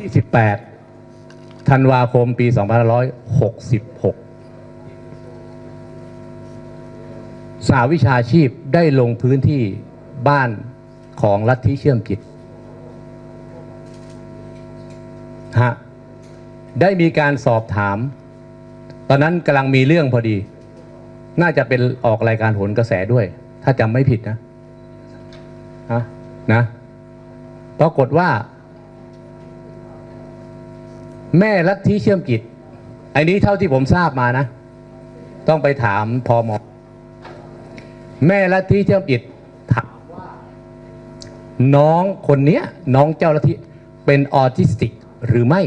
ที่ 18 ธันวาคมปี 2566 สาวิชาชีพได้ลงพื้นที่บ้านของลัทธิเชื่อมจิตฮะได้มีการสอบถาม ตอนนั้นกำลังมีเรื่องพอดี น่าจะเป็นออกรายการโหนกระแสด้วย ถ้าจำไม่ผิดนะ ฮะ นะ ปรากฏว่า แม่ลัทธิเชื่อมจิตอ้นี้เท่าที่ผมทราบมานะ ต้องไปถามพอมอแม่ลัทธิเชื่อมจิตถามว่าน้องคนเนี้ย น้องเจ้าลัทธิเป็นออทิสติกหรือไม่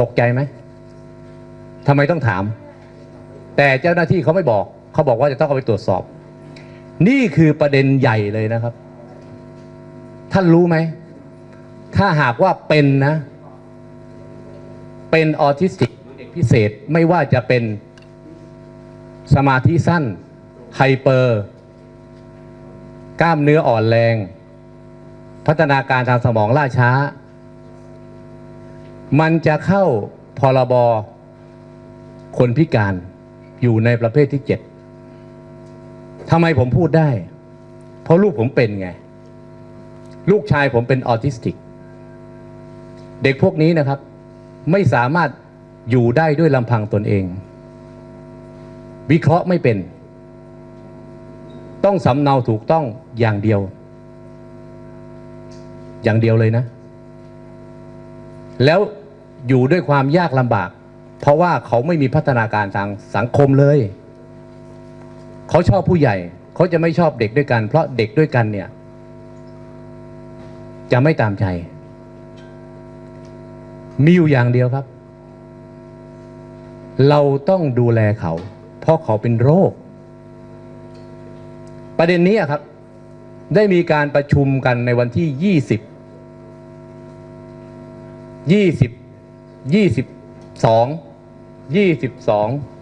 ตกใจไหมทำไมต้องถาม แต่เจ้าหน้าที่เขาไม่บอก เขาบอกว่าจะต้องเอาไปตรวจสอบ นี่คือประเด็นใหญ่เลยนะครับ ท่านรู้ไหม ถ้าหากว่าเป็นนะ เป็นออทิสติกหรือเด็กพิเศษไม่ว่าจะเป็นสมาธิสั้น ไฮเปอร์ กล้ามเนื้ออ่อนแรง พัฒนาการทางสมองล่าช้า มันจะเข้าพรบคนพิการอยู่ในประเภทที่เจ็ดทำไมผมพูดได้ เพราะลูกผมเป็นไง ลูกชายผมเป็นออทิสติก เด็กพวกนี้นะครับ ไม่สามารถอยู่ได้ด้วยลำพังตนเอง วิเคราะห์ไม่เป็น ต้องสำเนาถูกต้องอย่างเดียว อย่างเดียวเลยนะ แล้วอยู่ด้วยความยากลำบาก เพราะว่าเขาไม่มีพัฒนาการทางสังคมเลย เขาชอบผู้ใหญ่ เขาจะไม่ชอบเด็กด้วยกัน เพราะเด็กด้วยกันเนี่ย จะไม่ตามใจ มีอยู่อย่างเดียวครับ เราต้องดูแลเขา เพราะเขาเป็นโรค ประเด็นนี้ครับ ได้มีการประชุมกันในวันที่ 20 20 22 22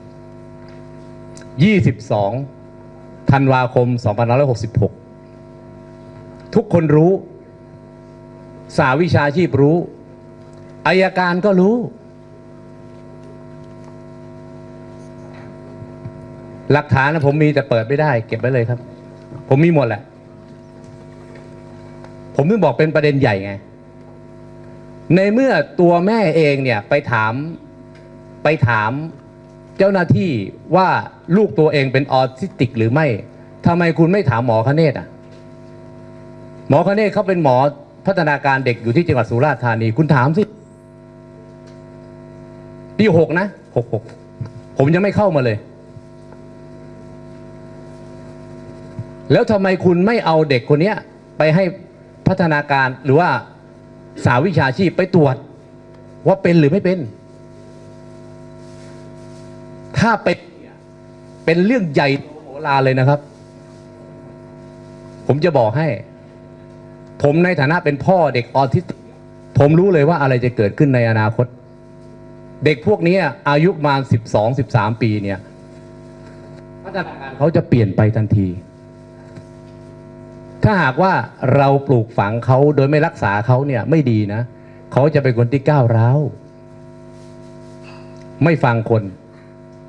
22ธันวาคม 2566 ทุกคนรู้ สาวิชาชีพรู้ อายการก็รู้ หลักฐานนะผมมีแต่เปิดไม่ได้ เก็บไว้เลยครับ ผมมีหมดแหละ ผมถึงบอกเป็นประเด็นใหญ่ไง ในเมื่อตัวแม่เองเนี่ยไปถามไปถามเจ้าหน้าที่ว่าลูกตัวเองเป็นออทิสติกหรือไม่ทำไมคุณไม่ถามหมอคเนศอะ หมอคเนศเขาเป็นหมอพัฒนาการเด็กอยู่ที่จังหวัดสุราษฎร์ธานี คุณถามสิ ปีหกนะหกหกผมยังไม่เข้ามาเลย แล้วทำไมคุณไม่เอาเด็กคนเนี้ยไปให้พัฒนาการหรือว่าสาวิชาชีพไปตรวจ ว่าเป็นหรือไม่เป็น ถ้าเป็นเนี่ยเป็นเรื่องใหญ่โตโหฬารเลยนะครับ ผมจะบอกให้ ผมในฐานะเป็นพ่อเด็กออทิสติกผมรู้เลยว่าอะไรจะเกิดขึ้นในอนาคต เด็กพวกนี้อายุประมาณสิบสองสิบสามปีเนี่ยพัฒนาการเขาจะเปลี่ยนไปทันที ถ้าหากว่าเราปลูกฝังเขาโดยไม่รักษาเขาเนี่ยไม่ดีนะ เขาจะเป็นคนที่ก้าวร้าว ไม่ฟังคน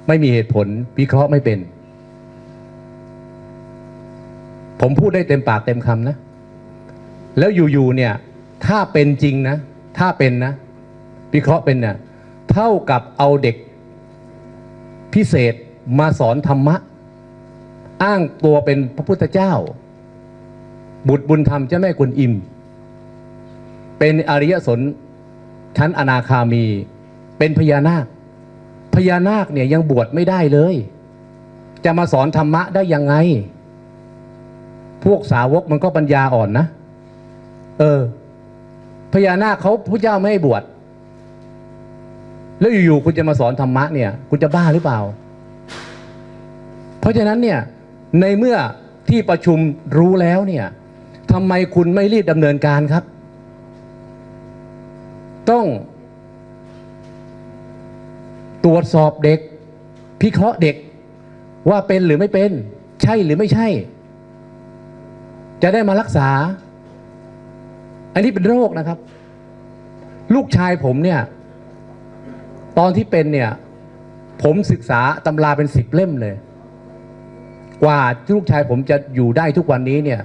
ไม่มีเหตุผลวิเคราะห์ไม่เป็น ผมพูดได้เต็มปากเต็มคำนะ แล้วอยู่ๆเนี่ย ถ้าเป็นจริงนะ ถ้าเป็นนะวิเคราะห์เป็นเนี่ย เท่ากับเอาเด็กพิเศษมาสอนธรรมะ อ้างตัวเป็นพระพุทธเจ้า บุตรบุญธรรมเจ้าแม่กุนอิม เป็นอริยสนชั้นอนาคามี เป็นพญานาค พญานาคเนี่ยยังบวชไม่ได้เลย จะมาสอนธรรมะได้ยังไง พวกสาวกมันก็ปัญญาอ่อนนะ เออพญานาคเขาพระเจ้าไม่ให้บวช แล้วอยู่ๆคุณจะมาสอนธรรมะเนี่ย คุณจะบ้าหรือเปล่า เพราะฉะนั้นเนี่ยในเมื่อที่ประชุมรู้แล้วเนี่ยทำไมคุณไม่รีบดำเนินการครับ ต้อง ตรวจสอบเด็ก พิเคราะห์เด็กว่าเป็นหรือไม่เป็น ใช่หรือไม่ใช่ จะได้มารักษา อันนี้เป็นโรคนะครับ ลูกชายผมเนี่ย ตอนที่เป็นเนี่ย ผมศึกษาตำราเป็นสิบเล่มเลย กว่าลูกชายผมจะอยู่ได้ทุกวันนี้เนี่ย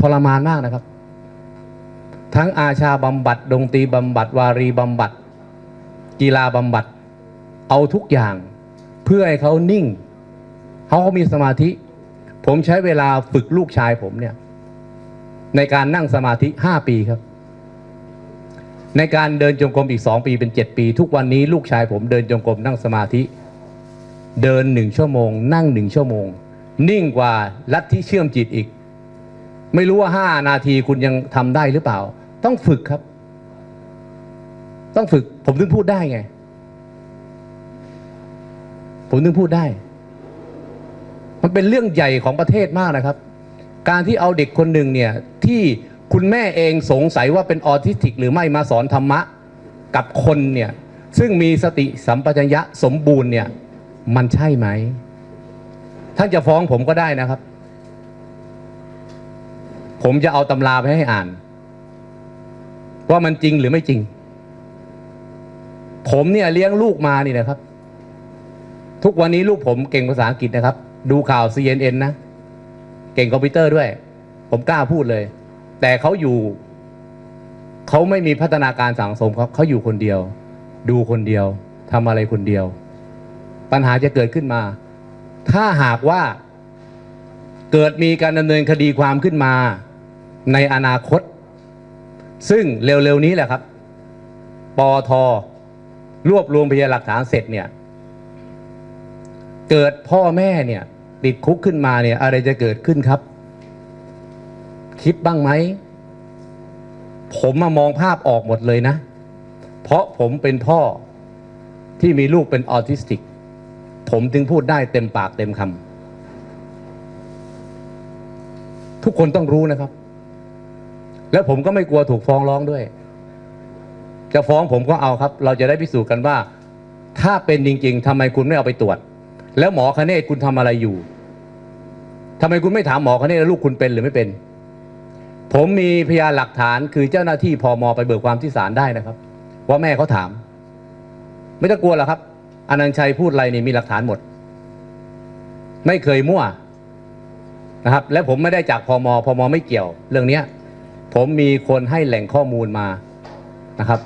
ทรมานมากนะครับ ทั้งอาชาบำบัดดนตรีบำบัด วารีบำบัด กีฬาบำบัด เอาทุกอย่าง เพื่อให้เขานิ่งเขาเขามีสมาธิ ผมใช้เวลาฝึกลูกชายผมเนี่ย ในการนั่งสมาธิห้าปีครับ ในการเดินจงกรมอีกสองปีเป็นเจ็ดปี ทุกวันนี้ลูกชายผมเดินจงกรมนั่งสมาธิ เดินหนึ่งชั่วโมง นั่งหนึ่งชั่วโมง นิ่งกว่าลัทธิเชื่อมจิตอีก ไม่รู้ว่าห้านาทีคุณยังทำได้หรือเปล่า ต้องฝึกครับ ต้องฝึก ผมถึงพูดได้ไง ผมถึงพูดได้ มันเป็นเรื่องใหญ่ของประเทศมากนะครับ การที่เอาเด็กคนหนึ่งเนี่ยที่ คุณแม่เองสงสัยว่าเป็นออทิสติกหรือไม่มาสอนธรรมะกับคนเนี่ยซึ่งมีสติสัมปชัญญะสมบูรณ์เนี่ย มันใช่ไหม ท่านจะฟ้องผมก็ได้นะครับ ผมจะเอาตำราไปให้อ่าน ว่ามันจริงหรือไม่จริง ผมเนี่ยเลี้ยงลูกมานี่นะครับ ทุกวันนี้ลูกผมเก่งภาษาอังกฤษนะครับ ดูข่าว CNN นะ เก่งคอมพิวเตอร์ด้วย ผมกล้าพูดเลย แต่เขาอยู่ เขาไม่มีพัฒนาการสังสมครับเขาอยู่คนเดียว ดูคนเดียวทำอะไรคนเดียว ปัญหาจะเกิดขึ้นมา ถ้าหากว่าเกิดมีการดำเนินคดีความขึ้นมาในอนาคต ซึ่งเร็วๆนี้แหละครับปอทรวบรวมพยานหลักฐานเสร็จเนี่ย เกิดพ่อแม่เนี่ย ติดคุกขึ้นมาเนี่ย อะไรจะเกิดขึ้นครับ คิดบ้างไหม ผมมามองภาพออกหมดเลยนะ เพราะผมเป็นพ่อที่มีลูกเป็นออทิสติก ผมจึงพูดได้เต็มปากเต็มคำทุกคนต้องรู้นะครับ แล้วผมก็ไม่กลัวถูกฟ้องร้องด้วย จะฟ้องผมก็เอาครับ เราจะได้พิสูจน์กันว่า ถ้าเป็นจริง ๆทำไมคุณไม่เอาไปตรวจ แล้วหมอคเนศคุณทำอะไรอยู่ทำไมคุณไม่ถามหมอคเนศลูกคุณเป็นหรือไม่เป็น ผมมีพยานหลักฐานคือเจ้าหน้าที่พอมไปเบิกความที่ศาลได้นะครับ ว่าแม่เขาถาม ไม่ต้องกลัวหรอกครับอนันชัยพูดอะไรนี่มีหลักฐานหมด ไม่เคยมั่วนะครับ และผมไม่ได้จากพอมพอมไม่เกี่ยว เรื่องเนี้ย ผมมีคนให้แหล่งข้อมูลมานะครับ